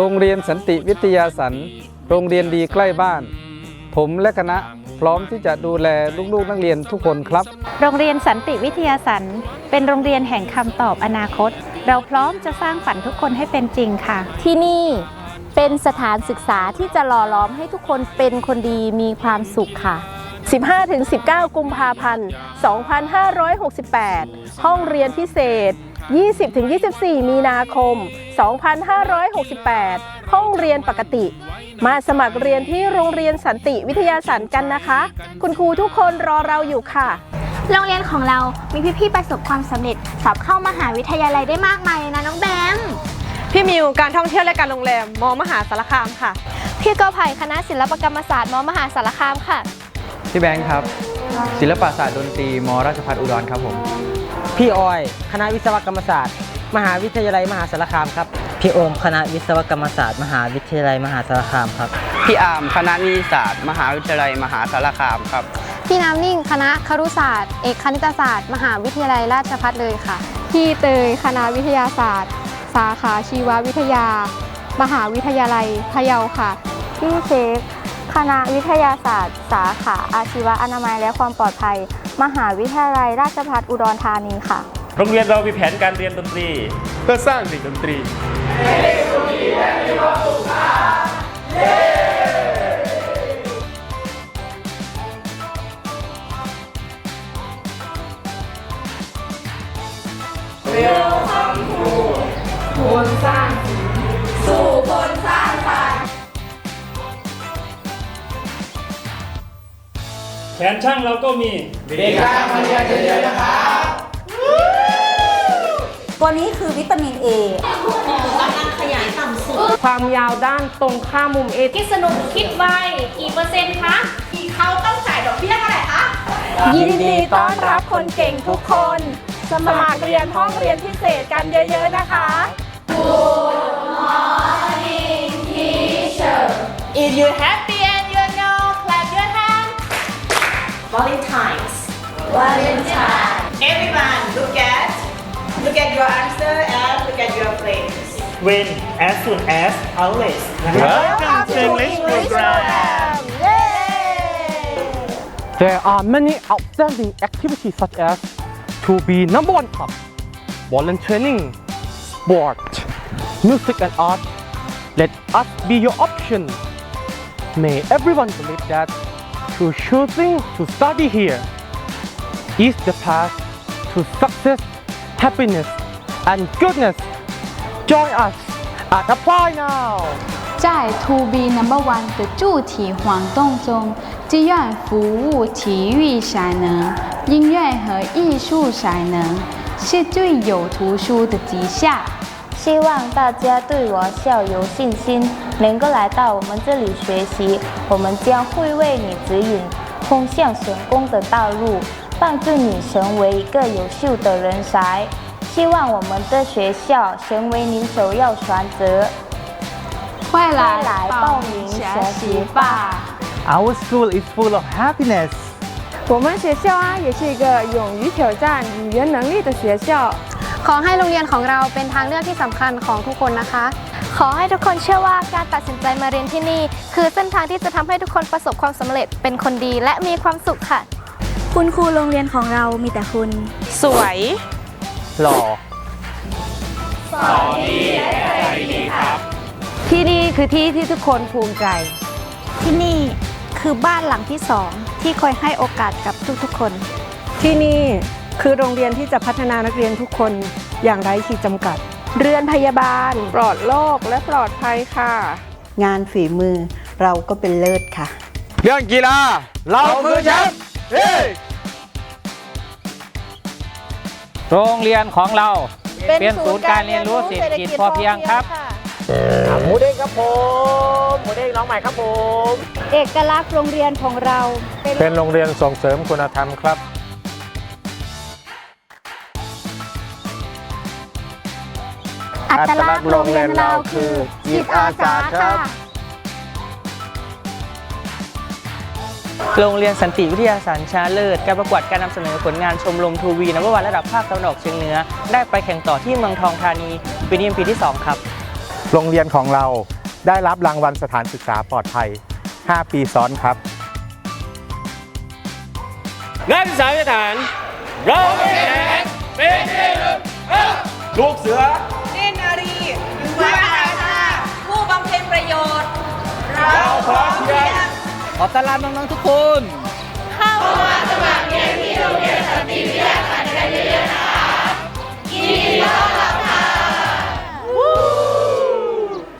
โรงเรียนสันติวิทยาสัน โรงเรียนดีใกล้บ้าน ผมและคณะพร้อมที่จะดูแลลูกๆนักเรียนทุกคนครับ โรงเรียนสันติวิทยาสันเป็นโรงเรียนแห่งคำตอบอนาคต เราพร้อมจะสร้างฝันทุกคนให้เป็นจริงค่ะ ที่นี่เป็นสถานศึกษาที่จะหล่อล้อมให้ทุกคนเป็นคนดีมีความสุขค่ะ 15-19 กุมภาพันธ์ 2568 ห้องเรียนพิเศษ 20-24 มีนาคม 2568 ห้องเรียนปกติ มาสมัครเรียนที่โรงเรียนสันติวิทยาสันกันนะคะ คุณครูทุกคนรอเราอยู่ค่ะ โรงเรียนของเรามีพี่ๆประสบความสำเร็จ สอบเข้ามหาวิทยาลัยได้มากมายเลยนะน้องแบม พี่มิวการท่องเที่ยวและการโรงแรมมมหาสารคามค่ะ พี่กอไผ่คณะศิลปกรรมศาสตร์มมหาสารคามค่ะ พี่แบงค์ครับ ศิลปศาสตร์ดนตรีมราชภัฏอุดรครับผม พี่ออย คณะวิศวกรรมศาสตร์ มหาวิทยาลัยมหาสารคามครับ พี่โอม คณะวิศวกรรมศาสตร์ มหาวิทยาลัยมหาสารคามครับ พี่อาร์มคณะนิติศาสตร์ มหาวิทยาลัยมหาสารคามครับ พี่น้ำนิ่ง คณะครุศาสตร์ เอกคณิตศาสตร์ มหาวิทยาลัยราชภัฏเลยค่ะ พี่เตย คณะวิทยาศาสตร์ สาขาชีววิทยา มหาวิทยาลัยพะเยาค่ะ พี่เค้กคณะวิทยาศาสตร์ สาขาอาชีวะอนามัยและความปลอดภัย มหาวิทยาลัยราชภัฏอุดรธานีค่ะ โรงเรียนเรามีแผนการเรียนดนตรี เพื่อสร้างสิ่งดนตรี แผนช่างเราก็มีตัวนี้คือวิตามิน A ความยาวด้านตรงข้ามมุมเอคิดสนุกคิดไวกี่เปอร์เซ็นต์คะกี่เขาต้องจ่ายดอกเบี้ยเท่าไหร่คะยินดีต้อนรับคนเก่งทุกคน สมัครเรียนห้องเรียนพิเศษกันเยอะ ๆ นะคะ If you happy and you Valentine's Valentine Everyone look at look at your answer and look at your place when as soon as always นะครับ Welcome to English program There are many outstanding activities such as to be number one club, volunteer training, sport, music and art. Let us be your option. May everyone believe that through choosing to study here is the path to success, happiness, and goodness. Join us at Apply now. 在 To Be Number One 的主题活动中，志愿服务体育才能、音乐和艺术才能是最有图书的底下。希望大家对我校有信心，能够来到我们这里学习。我们将会为你指引通向成功的道路，帮助你成为一个优秀的人才。希望我们的学校成为您首要选择。快来快来报名学习吧！ Our school is full of happiness. 我们学校啊，也是一个勇于挑战语言能力的学校。 ขอให้โรงเรียนของเราเป็นทางเลือกที่สำคัญของทุกคนนะคะ ขอให้ทุกคนเชื่อว่าการตัดสินใจมาเรียนที่นี่ คือเส้นทางที่จะทำให้ทุกคนประสบความสำเร็จเป็นคนดีและมีความสุขค่ะ คุณครูโรงเรียนของเรามีแต่คุณ สวย หล่อที่นี่คือที่ที่ทุกคนภูมิใจ ที่นี่คือบ้านหลังที่สองที่คอยให้โอกาสกับทุกๆคน ที่นี่คือโรงเรียนที่จะพัฒนานักเรียนทุกคนอย่างไร้ขีดจำกัด เรือนพยาบาล ปลอดโรคและปลอดภัยค่ะ งานฝีมือเราก็เป็นเลิศค่ะ เรื่องกีฬาเราคือแชมป์เฮ้โรงเรียนของเราเป็นศูนย์การเรียนรู้เศรษฐกิจพอเพียงครับหมูเด้งครับผมหมูเด้งน้องใหม่ครับผม เอกลักษณ์โรงเรียนของเรา เป็นโรงเรียนส่งเสริมคุณธรรมครับ อัตลักษณ์โรงเรียนเราคือจิตอาสาค่ะโรงเรียนสันติวิทยาสันชนะเลิศ การประกวดการนำเสนอผลงานชมรมทูวีนววันระดับภาคตะวันออกเฉียงเหนือ ได้ไปแข่งต่อที่เมืองทองธานีปีนี้เป็นปีที่ 2 ครับ โรงเรียนของเราได้รับรางวัลสถานศึกษาปลอดภัย 5 ปีซ้อนครับนักศึกษาสถานเราเป็นแข็งเป็นที่หนึ่งลูกเสือ ขอต้อนรับน้องๆทุกคน เข้ามาสมัครเรียนที่โรงเรียนสันติวิทยาการกันเยนนะคะยินดีต้อนรับ